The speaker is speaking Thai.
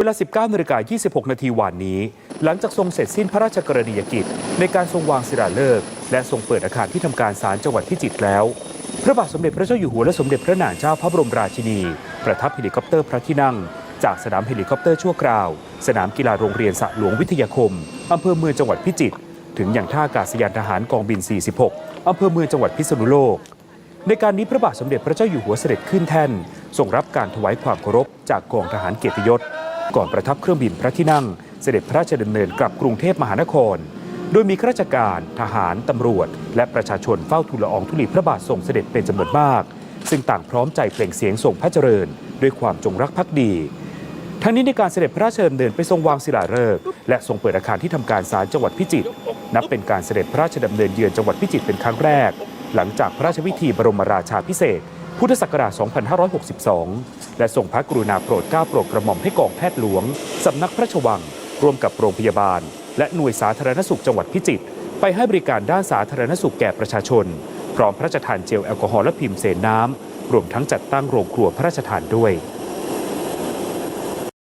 เวลา 19นาฬิกา26 นาทีวันนี้ หลังจากทรงเสร็จสิ้นพระราชกรณียกิจ ในการทรงวางศิลาฤกษ์และทรงเปิดอาคารที่ทำการศาลจังหวัดพิจิตรแล้ว พระบาทสมเด็จพระเจ้าอยู่หัวและสมเด็จพระนางเจ้าพระบรมราชินี ประทับเฮลิคอปเตอร์พระที่นั่ง จากสนามเฮลิคอปเตอร์ชั่วคราว สนามกีฬาโรงเรียนสระหลวงวิทยาคมอำเภอเมืองจังหวัดพิจิตรถึงอย่างท่าอากาศยานทหารกองบิน 46อำเภอเมืองจังหวัดพิษณุโลกในการนี้พระบาทสมเด็จพระเจ้าอยู่หัวเสด็จขึ้นแท่นทรงรับการถวายความเคารพจากกองทหารเกียรติยศ ก่อนประทับเครื่องบินพระที่นั่ง เสด็จพระราชดำเนินกลับกรุงเทพมหานคร โดยมีข้าราชการ ทหาร ตำรวจ และประชาชนเฝ้าทูลละอองธุลีพระบาททรงเสด็จเป็นจำนวนมาก ซึ่งต่างพร้อมใจเปล่งเสียงส่งพระเจริญ ด้วยความจงรักภักดีทั้งนี้ในการเสด็จพระราชดำเนินไปทรงวางศิลาฤกษ์และทรงเปิดอาคารที่ทำการศาลจังหวัดพิจิตรนับเป็นการเสด็จพระราชดำเนินเยือนจังหวัดพิจิตรเป็นครั้งแรก หลังจากพระราชพิธีบรมราชาพิเศษ พุทธศักราช 2562 และทรงพระกรุณาโปรดเกล้าโปรดกระหม่อมให้กองแพทย์หลวง สำนักพระราชวัง ร่วมกับโรงพยาบาล และหน่วยสาธารณสุขจังหวัดพิจิตรไปให้บริการด้านสาธารณสุขแก่ประชาชน พร้อมพระราชทานเจลแอลกอฮอล์และพิมพ์เสนน้ำรวมทั้งจัดตั้งโรงครัวพระราชทานด้วย